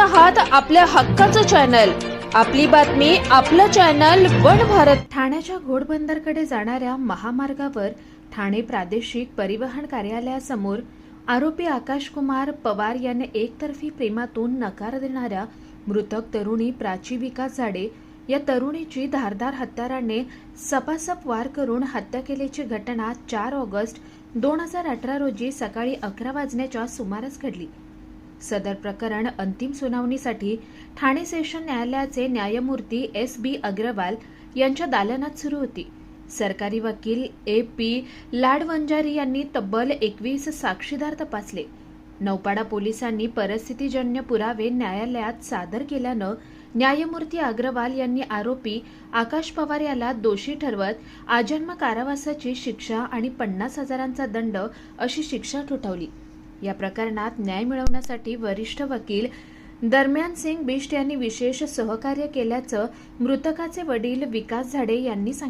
आहात आपल्या हक्काचं चॅनल. आपली बातमी आपलं चॅनल वन भारत. ठाण्याच्या घोडबंदरकडे जाणाऱ्या महामार्गावर ठाणे प्रादेशिक परिवहन कार्यालयासमोर आरोपी आकाश कुमार पवार याने एकतर्फी प्रेमातून नकार देणाऱ्या मृतक तरुणी प्राची विकास झाडे या तरुणीची धारदार हत्याराने सपासप वार करून हत्या केल्याची घटना चार ऑगस्ट दोन हजार अठरा रोजी सकाळी अकरा वाजण्याच्या सुमारास घडली. सदर प्रकरण अंतिम सुनावणीसाठी ठाणे सेशन न्यायालयाचे न्यायमूर्ती एस बी अग्रवाल यांच्या दालनात सुरू होती. सरकारी वकील ए पी लाडवंजारी यांनी तब्बल एकवीस साक्षीदार तपासले. नौपाडा पोलिसांनी परिस्थितीजन्य पुरावे न्यायालयात सादर केल्यानं न्यायमूर्ती अग्रवाल यांनी आरोपी आकाश पवार याला दोषी ठरवत आजन्म कारावासाची शिक्षा आणि पन्नास हजारांचा दंड अशी शिक्षा ठोठावली. या प्रकरणात न्याय मिळवण्यासाठी वरिष्ठ वकील दरम्यान सिंग बिष्ट यांनी विशेष सहकार्य केल्याचं मृतकाचे वडील विकास झाडे यांनी सांगितलं.